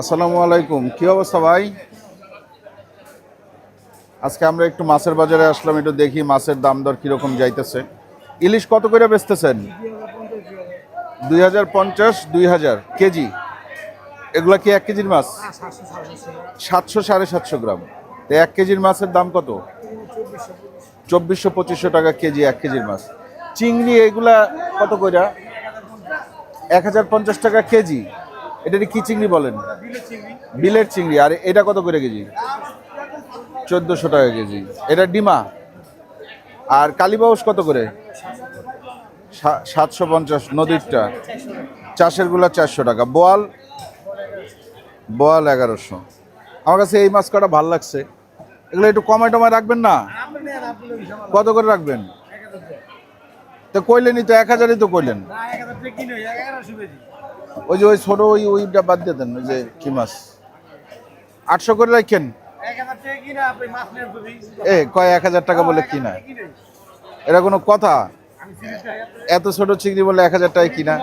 আসসালামু আলাইকুম। কি অবস্থা ভাই? আজকে আমরা একটু মাছের বাজারে আসলাম, একটু দেখি মাছের দাম দর কীরকম যাইতেছে। ইলিশ কত করে বেচতেছেন? দুই হাজার পঞ্চাশ, দুই হাজার কেজি। এগুলা কি এক কেজির মাছ? সাতশো সাড়ে সাতশো গ্রাম। তো এক কেজির মাছের দাম কত? চব্বিশশো পঁচিশশো টাকা কেজি এক কেজির মাছ। চিংড়ি এগুলা কত কইরা? এক হাজার পঞ্চাশ টাকা কেজি। এটা কি চিংড়ি বলেন? বিলের চিংড়ি। আর এটা কত করে কেজি? চোদ্দোশো টাকা কেজি। এটা ডিমা? আর কালীবাউস কত করে? সাতশো পঞ্চাশ নদীরটা। চাষেরগুলা চারশো টাকা। বোয়াল? বোয়াল এগারোশো। আমার কাছে এই মাছ কটা ভালো লাগছে। এগুলো একটু কমায় টমায় রাখবেন না? কত করে রাখবেন? তো কইলেনই তো, এক হাজারই তো কইলেন। ওই যে ওই ছোট ওই ওইটা বাদ দিয়ে দেন ওই যে কি মাছ? আটশো করে রাখেন। এ কয় এক হাজার টাকা বলে কিনা? এটা কোনো কথা? এত ছোট চিংড়ি বলে এক হাজার টাকা কিনা?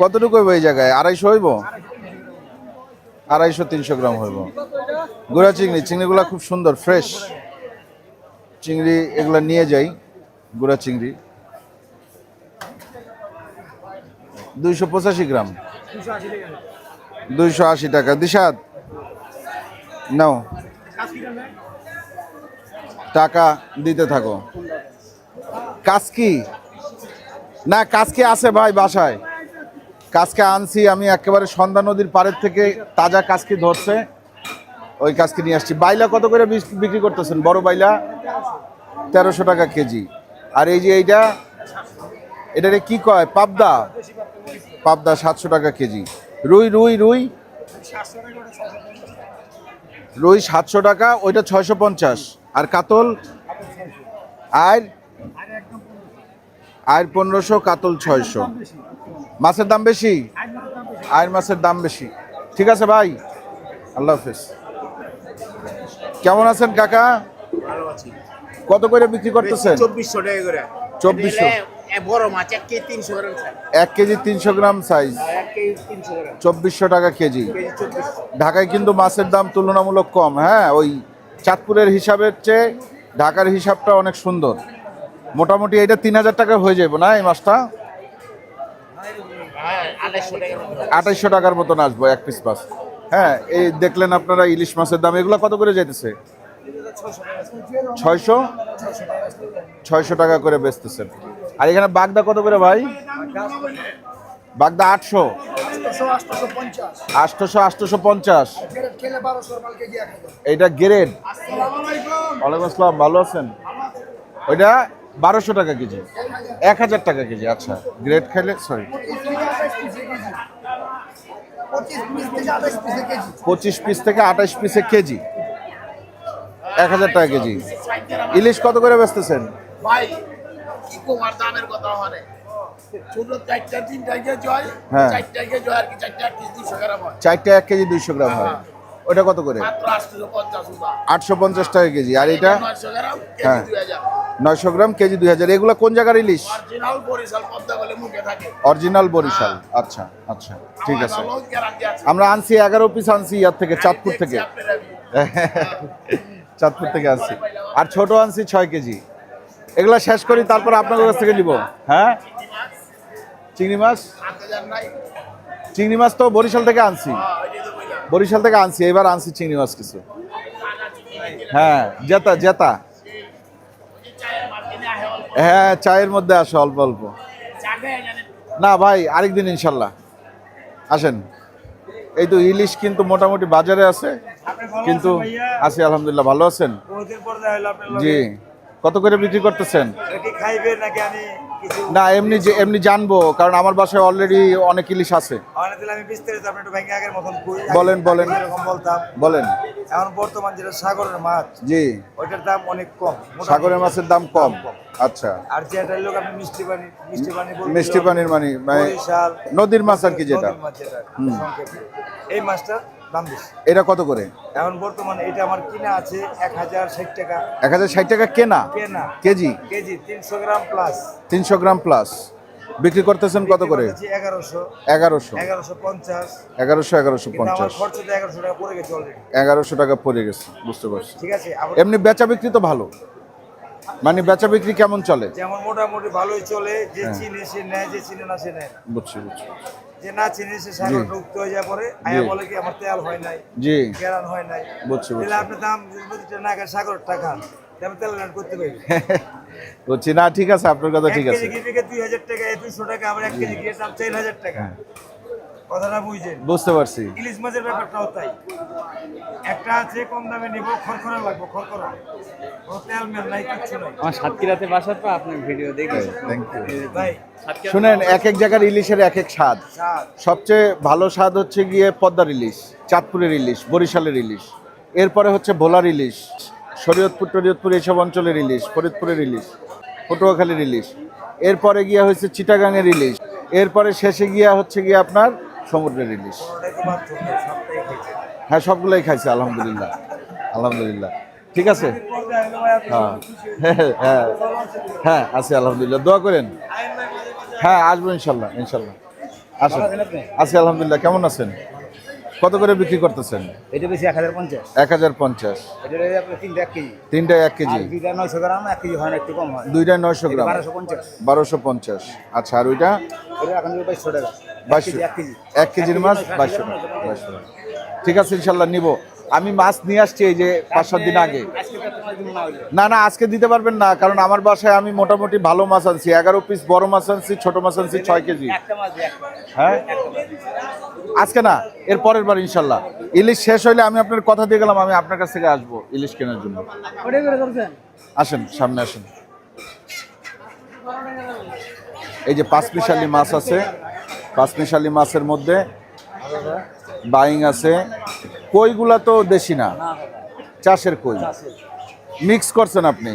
কতটুকু হইব এই জায়গায়? আড়াইশো হইব? আড়াইশো তিনশো গ্রাম হইব। গুড়া চিংড়ি চিংড়িগুলো খুব সুন্দর ফ্রেশ চিংড়ি এগুলা নিয়ে যাই গুড়া চিংড়ি। দুইশো পঁচাশি গ্রাম। দুইশো আশি টাকা। দিশাদ নাও। টাকা দিতে থাকো। কাজকি? না, কাজকি আছে ভাই বাসায়। কাজকে আনছি, আমি একেবারে সন্ধ্যা নদীর পাড়ের থেকে তাজা কাজকি ধরছে। ওই কাজকে নিয়ে আসছি। বাইলা কত করে বিক্রি করতেছেন? বড় বাইলা? তেরোশো টাকা কেজি। আর এই যে এইটা, এটারে কি কয়? পাবদা? পাবদা সাতশো টাকা কেজি। রুই রুই রুই। রুই সাতশো টাকা ওইটা ছয়শো পঞ্চাশ। আর কাতল? আর? আর পনেরোশো কাতল ছয়শো। মাছের দাম বেশি? আয়ের মাছের দাম বেশি। ঠিক আছে ভাই? আল্লাহ হাফেজ। কেমন আছেন কাকা? কত করে বিক্রি করতেছেন? চব্বিশশো টাকা করে। 2400 এ- এ বড় মাছ এক কেজি তিনশো গ্রাম চাই এক কেজি তিনশো গ্রাম সাইজ চব্বিশশো টাকা কেজি। ঢাকায় কিন্তু মাছের দাম তুলনামূলক কম হ্যাঁ? ওই চাঁদপুরের হিসাবের চেয়ে ঢাকার হিসাবটা অনেক সুন্দর। মোটামুটি এটা তিন হাজার টাকা হয়ে যাবে না এই মাছটা? আঠাইশশো টাকার মতন আসব এক পিস মাছ। হ্যাঁ এই দেখলেন আপনারা ইলিশ মাছের দাম। এগুলো কত করে যাইতেছে? ছয়শো? ছয়শো টাকা করে বেচতেছেন। আর এখানে বাগদা কত করে ভাই? বাগদা আটশো। আটশোশো আটশোশো পঞ্চাশ। এইটা গ্রেড। ওয়ালাইকুম আসসালাম, ভালো আছেন? ওইটা বারোশো টাকা কেজি। এক হাজার টাকা কেজি আচ্ছা। গ্রেড খাইলে সরি পঁচিশ পিস থেকে আঠাশ পিসে কেজি। এক হাজার টাকা কেজি। ইলিশ কত করে বেচতেছেন? কি কুমার দামের কথা মানে চারটা তিনটাকে জয় হ্যাঁ। জয় আর কি চারটা আর কি দুইশো গ্রাম হয়। চারটে এক কেজি দুইশো গ্রাম হয়। ওটা কত করে? আটশো পঞ্চাশ টাকা কেজি। আর এটা? হ্যাঁ। নয়শো গ্রাম কেজি দুই হাজার। এগুলো কোন জায়গার ইলিশ? অরিজিনাল বরিশাল বরিশাল। আচ্ছা আচ্ছা। ঠিক আছে। আমরা আনছি এগারো পিস আনছি ইয়ার থেকে চাঁদপুর থেকে। চাঁদপুর থেকে আনছি। আর ছোট আনছি ছয় কেজি। এগুলা শেষ করি তারপর আপনাদের কাছ থেকে নিব। হ্যাঁ? চিংড়ি মাছ? চিংড়ি মাছ তো বরিশাল থেকে আনছি। বরিশাল থেকে আনছি এবার আনছি চিংড়ি মাছ কিছু। হ্যাঁ জেতা জেতা। হ্যাঁ চায়ের মধ্যে আসে অল্প অল্প। না ভাই আরেকদিন ইনশাল্লাহ। আসেন। এই তো ইলিশ কিন্তু মোটামুটি বাজারে আছে। কিন্তু আছি আলহামদুলিল্লাহ ভালো আছেন? আপনার জি। কত করে বিক্রি করতেছেন? কি খাইবে নাকি আমি না এমনি যে এমনি জানব কারণ আমার বাসায় অলরেডি অনেক ইলিশ আছে। বলেন, বলেন। বলেন। এখন বর্তমান যেটা সাগরের মাছ জি। ওইটার দাম অনেক কম। সাগরের মাছের দাম কম। আচ্ছা। আর যেটা লোক আপনি মিষ্টি পানি মিষ্টি পানি মিষ্টি পানির মানে মানে নদীর মাছ আর কি যেটা? এই মাছটার দাম বেশি। এটা কত করে? এখন বর্তমানে এটা আমার কিনা আছে এক হাজার ষাট টাকা। এক হাজার ষাট টাকা কেনা? কেনা। কেজি? কেজি তিনশো গ্রাম প্লাস তিনশো গ্রাম প্লাস বিক্রি করতেছেন কত করে? এগারোশো। এগারোশো। এগারোশো পঞ্চাশ। এগারোশো এগারোশো আমার পঞ্চাশ এগারোশো টাকা পড়ে গেছে অলরেডি এগারোশো টাকা পড়ে গেছে বুঝতে পারছি। ঠিক আছে এমনি বেচা বিক্রি তো ভালো। মানে বেচা বিক্রি কেমন চলে? যেমন মোটামুটি ভালোই চলে যে হ্যাঁ। চিনে সে নেয় যে চিনে না সে নেয় না। বুঝছি বুঝছি। যে না চিনে সে সাগর ঢুকতে হয়ে যায় পরে আয়া বলে কি আমার তেল হয় নাই জি। কেরান হয় নাই। বুঝছি বুঝছি। তাহলে আপনি দাম প্রতিটা না খান সাগর টাকা তাহলে তেল রান করতে পারবেন বুঝছি। না ঠিক আছে আপনার কথা ঠিক আছে। কেজি ঘি থেকে দুই হাজার টাকা দুইশো টাকা আবার এক কেজি ঘিয়ের দাম হাজার টাকা। হ্যাঁ। কথাটা বুঝছেন বুঝতে পারছি। ইলিশ মাছের ব্যাপারটাও তাই। একটা আছে কম দামে নিব খরখরা লাগবে খরখরা তেল মেল নাই কিচ্ছু নাই। আমার সাতক্ষীরাতে বাসা তো আপনার ভিডিও দেখি ভাই শুনেন এক এক জায়গার ইলিশের এক এক স্বাদ। সবচেয়ে ভালো স্বাদ হচ্ছে গিয়ে পদ্মার ইলিশ চাঁদপুরের ইলিশ বরিশালের ইলিশ। এরপরে হচ্ছে ভোলার ইলিশ শরীয়তপুর টরিয়তপুর এইসব অঞ্চলের ইলিশ ফরিদপুরের ইলিশ পটুয়াখালীর ইলিশ। এরপরে গিয়া হচ্ছে চিটাগাংয়ের ইলিশ। এরপরে শেষে গিয়া হচ্ছে গিয়ে আপনার সমুদ্রের ইলিশ হ্যাঁ সবগুলোই খাইছে আলহামদুলিল্লাহ। আলহামদুলিল্লাহ। ঠিক আছে? হ্যাঁ হ্যাঁ হ্যাঁ আছি আলহামদুলিল্লাহ। দোয়া করেন। হ্যাঁ আসব ইনশাল্লাহ ইনশাল্লাহ। আসেন। আছি আলহামদুলিল্লাহ। কেমন আছেন? কত করে বিক্রি করতেছেন? এটা বেশি এক হাজার পঞ্চাশ। এক হাজার পঞ্চাশ। তিনটা এক কেজি। এক কেজি। দুইটা নয়শো গ্রাম এক কেজি হয় না একটু কম হয়। দুইটায় নয়শো গ্রাম। বারোশো পঞ্চাশ। বারোশো পঞ্চাশ। আচ্ছা আর ওইটা? এখন বাইশশো টাকা। বাইশশো এক কেজির মাছ বাইশশো বাইশশো ঠিক আছে ইনশাল্লাহ নিব। আমি মাছ নিয়ে আসছি এই যে পাঁচ সাত দিন আগে। না না আজকে দিতে পারবেন না কারণ আমার বাসায় আমি মোটামুটি ভালো মাছ আনছি। এগারো পিস বড় মাছ আনছি ছোট মাছ আনছি ছয় কেজি। হ্যাঁ? আজকে না এর পরের বার ইনশাল্লাহ। ইলিশ শেষ হইলে আমি আপনার কথা দিয়ে গেলাম আমি আপনার কাছ থেকে আসব ইলিশ কেনার জন্য। আসেন সামনে আসেন। এই যে পাঁচমিশালি মাছ আছে পাঁচমিশালি মাছের মধ্যে বাইং আছে। কইগুলা তো দেশি না? চাষের কই? মিক্স করছেন আপনি?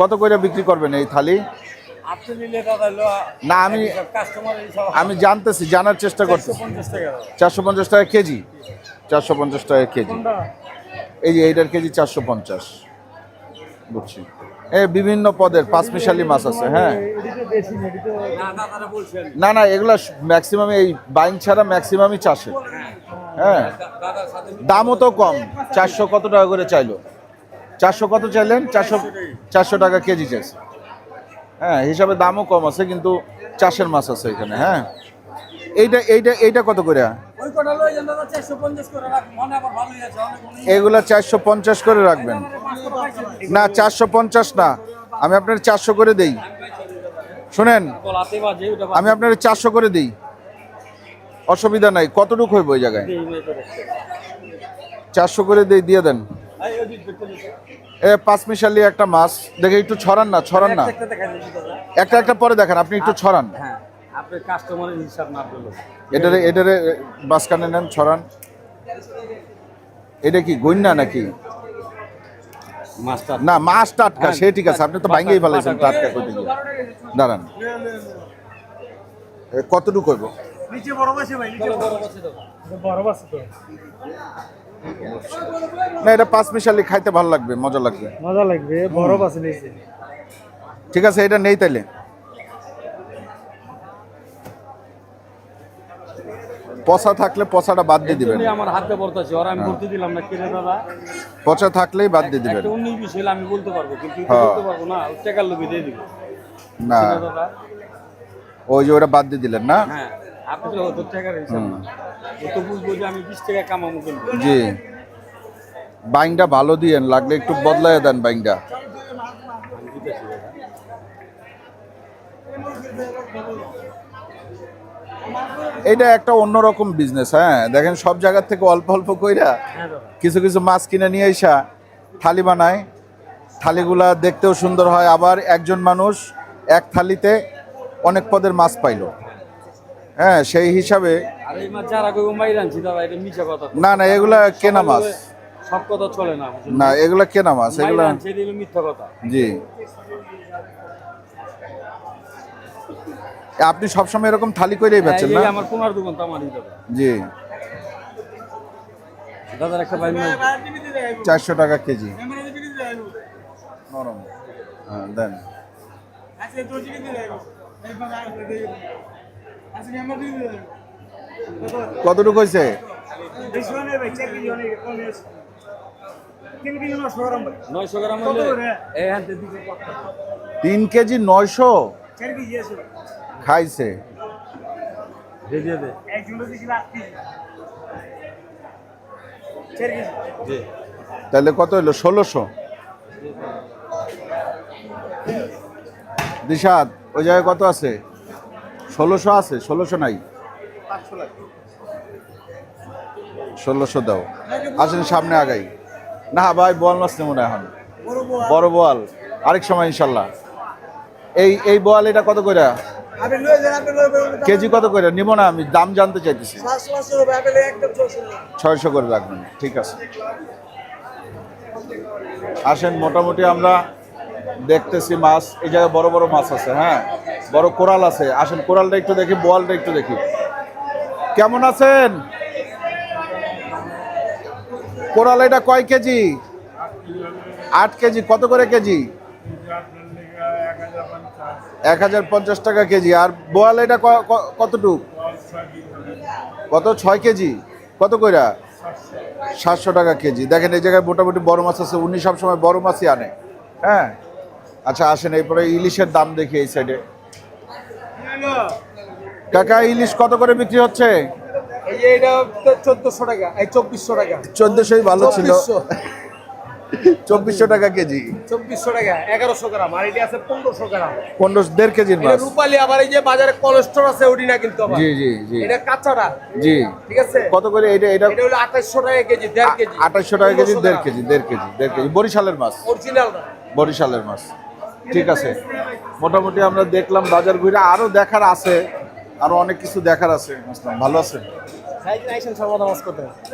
কত করে বিক্রি করবেন এই থালি? না আমি আমি জানতেছি জানার চেষ্টা করছি চারশো পঞ্চাশ টাকা কেজি? চারশো পঞ্চাশ টাকা কেজি। এই যে এইটার কেজি চারশো পঞ্চাশ। বুঝছি। বিভিন্ন পদের, পাঁচমিশালি মাছ আছে হ্যাঁ। না না, এগুলা ম্যাক্সিমাম এই বাইন ছাড়া ম্যাক্সিমামই চাষে। হ্যাঁ। দামও তো কম, চারশো কত টাকা করে চাইলো? চারশো কত চাইলেন? চারশো চারশো টাকা কেজি চাইছে। হ্যাঁ হিসাবে দামও কম আছে, কিন্তু চাষের মাছ আছে এখানে হ্যাঁ। এইটা এইটা এইটা কত করে? এগুলা চারশো পঞ্চাশ করে রাখবেন। না চারশো পঞ্চাশ না। আমি আপনার চারশো করে দেই। শুনেন আমি আপনার চারশো করে দিই। অসুবিধা নাই কতটুকু হইব ওই জায়গায়? চারশো করে দিই দিয়ে দেন। এ পাঁচ মিশালি একটা মাছ। দেখে একটু ছড়ান না ছড়ান না। একটা একটা পরে দেখেন আপনি একটু ছড়ান। হ্যাঁ আপনি কাস্টমারের হিসাব না এটারে এটারে বাসকানে নেন ছড়ান। এটা কি গন্যা নাকি? না মাছ টাটকা হ্যাঁ, সে ঠিক আছে আপনি তো ভাঙ্গেই ফেলাইছেন টাটকা করতে গিয়ে। দাঁড়ান। কতটুকু তো। না এটা পাঁচ মিশালি খাইতে ভালো লাগবে মজা লাগবে। মজা ঠিক আছে এটা নেই তাইলে। পচা থাকলে পচাটা বাদ দিয়ে দিবেন। আমার হাতে পড়তেছে ওরা আমি বলতে দিলাম না কিনে দাদা? পচা থাকলেই বাদ দিয়ে দিবেন। একটা উনিশ বিশ হলে আমি বলতে পারব কিন্তু হ্যাঁ। বলতে পারব না টাকার লোভে দিয়ে দিব। না। ওই যে ওটা বাদ দিয়ে দিলেন না? হ্যাঁ আপনি তো টাকার হিসাব না। তো বুঝব যে আমি বিশ টাকা কামাবো কিন্তু। জি। বাইংটা ভালো দিয়েন লাগলে একটু বদলায় দেন বাইংটা। আমি দিতেছি দাদা। এটা একটা অন্যরকম বিজনেস হ্যাঁ? দেখেন সব জায়গার থেকে অল্প অল্প কইরা হ্যাঁ কিছু কিছু মাছ কিনে নিয়ে এসা থালি বানায়। থালিগুলা দেখতেও সুন্দর হয়। আবার একজন মানুষ এক থালিতে অনেক পদের মাছ পাইলো। হ্যাঁ সেই হিসাবে না না এগুলা কেনা মাছ। সব কথা চলে না না এগুলা কেনা মাছ। এগুলা মিথ্যা কথা। জি। আপনি সবসময় এরকম থালি করেই বেচেন এই না? আমার কোনার দোকান তো আমারই দাদা জি। দাদার একটা ভাই চারশো টাকা কেজি। নরম। হ্যাঁ দেন। কতটুকু হয়েছে নয়শো গ্রাম হলে এই হাতে দিকে তিন কেজি নয়শো? খাইছে। তাহলে কত হলো? ষোলোশো। দিশাদ ওই জায়গায় কত আছে? ষোলোশো আছে ষোলোশো নাই। ষোলোশো দাও। আসেন সামনে আগাই। না ভাই বল নষ্ট মনে হয় এখন। বড় বল আরেক সময় ইনশাল্লাহ। এই এই বল এটা কত করে কেজি কত করে? নিব না আমি দাম জানতে চাইতেছি। ছয়শো করে রাখবেন ঠিক আছে। আসেন মোটামুটি আমরা দেখতেছি মাছ এই জায়গায় বড় বড় মাছ আছে হ্যাঁ? বড় কোরাল আছে। আসেন কোরালটা একটু দেখি বোয়ালটা একটু দেখি। কেমন আছেন? কোরাল এটা কয় কেজি? আট কেজি কত করে কেজি? এক হাজার পঞ্চাশ টাকা কেজি। আর বোয়াল এটা কতটুক? কত? ছয় কেজি। কত কইরা? সাতশো টাকা কেজি। দেখেন এই জায়গায় মোটামুটি বড় মাছ আছে উনি সবসময় বড় মাছই আনে। হ্যাঁ? আচ্ছা আসেন এরপরে ইলিশের দাম দেখি এই সাইডে কাকা ইলিশ কত করে বিক্রি হচ্ছে? এই চোদ্দশো টাকা এই চব্বিশশো টাকা। চোদ্দশোই ভালো ছিল। চব্বিশশো টাকা কেজি। চব্বিশশো টাকা এগারোশো গ্রাম আর এটা আছে পনেরোশো গ্রাম। পনেরো দেড় কেজির মাছ। রূপালি আবার এই যে বাজারে কোলেস্ট্রল আছে ওটি না কিন্তু জি জি জি। এটা কাঁচাটা। জি। ঠিক আছে? কত করে এটা এটা এটা হলো আঠাশশো টাকা কেজি দেড় কেজি। আঠাশশো টাকা কেজি দেড় কেজি দেড় কেজি দেড় কেজি। বরিশালের মাছ। অরিজিনাল বরিশালের মাছ। ঠিক আছে। মোটামুটি আমরা দেখলাম বাজার ঘুরে আরও দেখার আছে আরও অনেক কিছু দেখার আছে। ভালো আছেন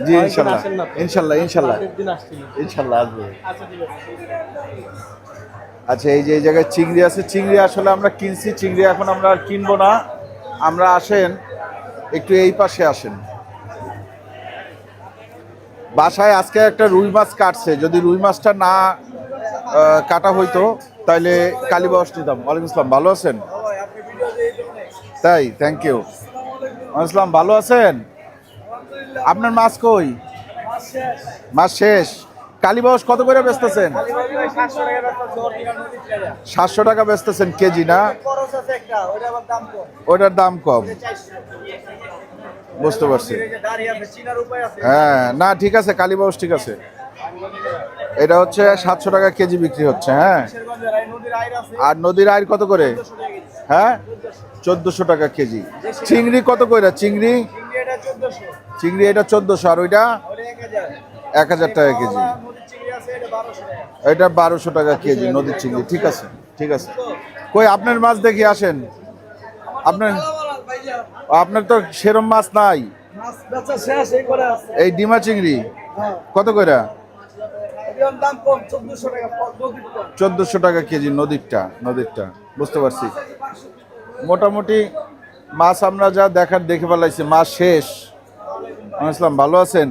জি ইনশাল্লাহ। ইনশাল্লাহ ইনশাল্লাহ। ইনশাল্লাহ আসবে। আচ্ছা আচ্ছা এই যে এই জায়গায় চিংড়ি আছে চিংড়ি আসলে আমরা কিনছি চিংড়ি এখন আমরা আর কিনবো না। আমরা আসেন একটু এই পাশে আসেন। বাসায় আজকে একটা রুই মাছ কাটছে যদি রুই মাছটা না কাটা হইতো তাহলে কালীবাস নিতাম ওয়ালাইকুম আসসালাম ভালো আছেন? তাই থ্যাংক ইউ আসসালাম ভালো আছেন? আপনার মাছ কই? মাছ শেষ। কালীবাস কত করে বেচতেছেন? সাতশো টাকা বেচতেছেন কেজি, না? ওটার দাম কম। বুঝতে পারছি। হ্যাঁ না, ঠিক আছে কালীবাস ঠিক আছে। এটা হচ্ছে সাতশো টাকা কেজি বিক্রি হচ্ছে হ্যাঁ। আর নদীর আয়ের কত করে? হ্যাঁ? চোদ্দশো টাকা কেজি। চিংড়ি কত করে চিংড়ি? চিংড়ি এটা চোদ্দশো, আর ওইটা? এক হাজার টাকা কেজি। এটা বারোশো টাকা কেজি, নদীর চিংড়ি। ঠিক আছে ঠিক আছে। কই, আপনার মাছ দেখি আসেন। আপনার আপনার তো সেরম মাছ নাই। এই ডিমা চিংড়ি? কত টাকা চোদ্দশো টাকা কেজি নদীরটা নদীরটা। বুঝতে পারছি। মোটামুটি মাছ আমরা যা দেখার দেখে ফেলাইছি, মাছ শেষ। ইসলাম, ভালো আছেন?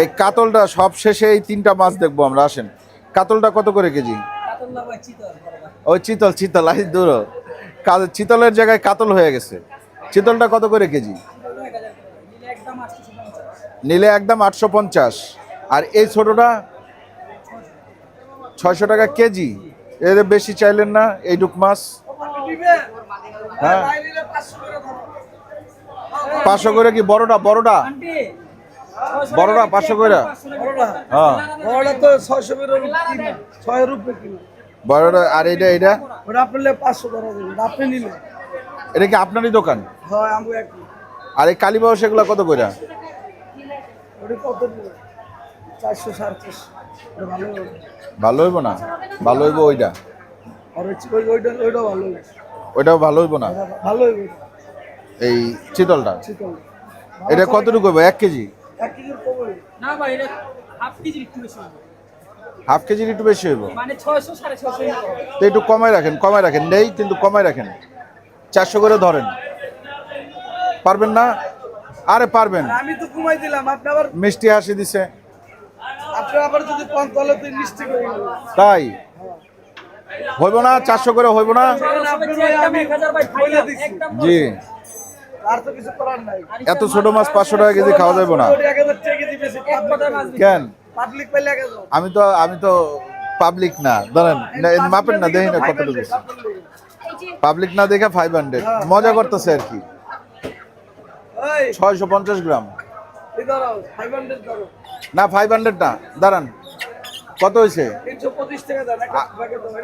এই কাতলটা সব শেষে এই তিনটা মাছ দেখব আমরা, আসেন। কাতলটা কত করে কেজি? ওই চিতল চিতল আই দূর। চিতলের জায়গায় কাতল হয়ে গেছে। চিতলটা কত করে কেজি? নিলে একদম আটশো পঞ্চাশ। আর এই ছোটটা? ছয়শো টাকা কেজি। এদের বেশি চাইলেন না এই ডুক মাছ? হ্যাঁ। পাঁচশো করে কি বড়টা বড়টা? বড়টা পাঁচশো করে হ্যাঁ। ওটা তো ছয়শো করে ছয় রুপে বড়টা আর এটা এটা ওটা আপনি পাঁচশো টাকা আপনি নিলে এটা কি আপনারই দোকান? হয় আমি আর এই কালীবাউ সেগুলো কত করে? ভালো হইব না? ভালো হইব ওইটা? আর ওইটা ওইটা ভালো হবে ওইটাও ভালো হইব না? ভালো হবে এই চিতলটা? চিকন এটা কতটুকু হইব? এক কেজি? এক কেজির কম। হবে না ভাই এটা হাফ কেজির একটু বেশি হবে। হাফ কেজির একটু বেশি হইব? মানে ছয়শো সাড়ে ছয়শো তো একটু কমায় রাখেন কমায় রাখেন। নেই কিন্তু কমায় রাখেন। চারশো করে ধরেন। পারবেন না? আরে পারবেন। আমি তো কমাই দিলাম আপনি আবার মিষ্টি হাসি দিছে। আপনি আবার যদি কম তাহলে তো নিশ্চিত করে তাই? হইব না? চারশো করে হইব না? জি। এত ছোট মাছ পাঁচশো টাকা কেজি খাওয়া যাবে না। কেন? আমি তো আমি তো পাবলিক না। ধরেন মাপেন না দেখি না কতটুকু। পাবলিক না দেখে ফাইভ হান্ড্রেড মজা করতেছে আর কি। ছয়শো পঞ্চাশ গ্রাম। না ফাইভ হান্ড্রেড না। দাঁড়ান। কত হয়েছে?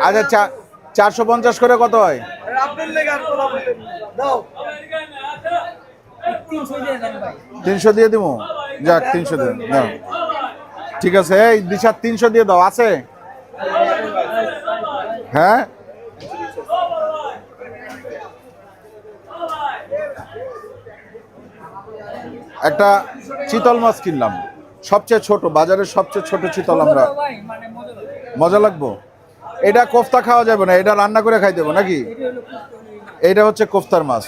আচ্ছা চারশো পঞ্চাশ করে কত হয়? তিনশো দিয়ে দিব? যাক, তিনশো দিয়ে ঠিক আছে, এই দিশা, তিনশো দিয়ে দাও, আছে? হ্যাঁ? একটা চিতল মাছ কিনলাম। সবচেয়ে ছোট বাজারের সবচেয়ে ছোট চিতল আমরা। মানে মজা লাগবো? এটা কোফতা খাওয়া যাবে না এটা রান্না করে খাই দেবো নাকি? এটা হচ্ছে কোফতার মাছ।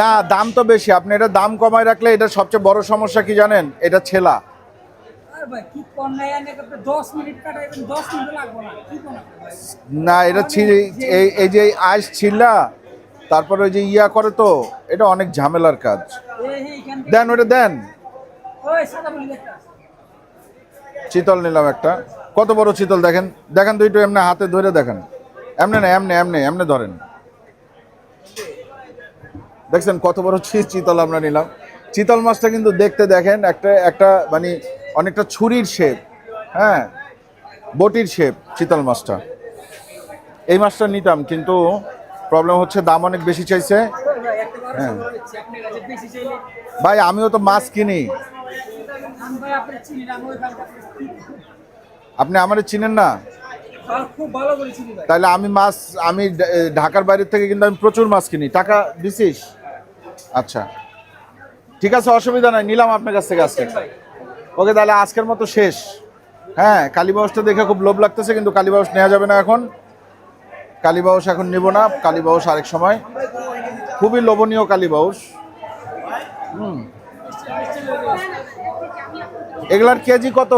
না দাম তো বেশি। আপনি এটা দাম কমায় রাখলে এটা সবচেয়ে বড় সমস্যা কি জানেন? এটা ছেলা। না। এটা এই এই যে আইস ছিলা তারপরে ওই যে ইয়া করে তো, এটা অনেক ঝামেলার কাজ। দেন, ওটা দেন। চিতল নিলাম একটা। কত বড় চিতল, দেখেন দেখেন একটু এমনি হাতে ধরে দেখেন। এমনি না, এমনি এমনি এমনি ধরেন। দেখছেন কত বড় চিতল আমরা নিলাম। চিতল মাছটা কিন্তু দেখতে দেখেন, একটা একটা মানে অনেকটা ছুরির শেপ হ্যাঁ? বটির শেপ চিতল মাছটা। এই মাছটা নিতাম, কিন্তু প্রবলেম হচ্ছে দাম অনেক বেশি চাইছে। হ্যাঁ। ভাই, আমিও তো মাছ কিনি। আপনি আমার চিনেন না? তাহলে আমি মাছ, আমি ঢাকার বাইরে থেকে কিন্তু আমি প্রচুর মাছ কিনি। টাকা দিছিস? আচ্ছা। ঠিক আছে, অসুবিধা নাই, নিলাম আপনার কাছ থেকে আজকে। ওকে, তাহলে আজকের মতো শেষ। হ্যাঁ কালীবাউসটা দেখে খুব লোভ লাগতেছে, কিন্তু কালীবাউস নেওয়া যাবে না এখন। কালীবাউস এখন নেব না, কালীবাউস আরেক সময়। খুবই লোভনীয় কালীবাউস। হুম। এগুলার কেজি কত?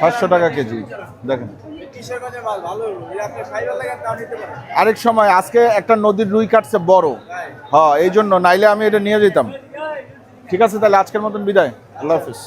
সাতশো টাকা কেজি, দেখেন। আরেক সময়, আজকে একটা নদীর রুই কাটছে বড়। হ্যাঁ এই জন্য, নাইলে আমি এটা নিয়ে যেতাম। ঠিক আছে, তাহলে আজকের মতন বিদায়। আল্লাহ হাফিজ।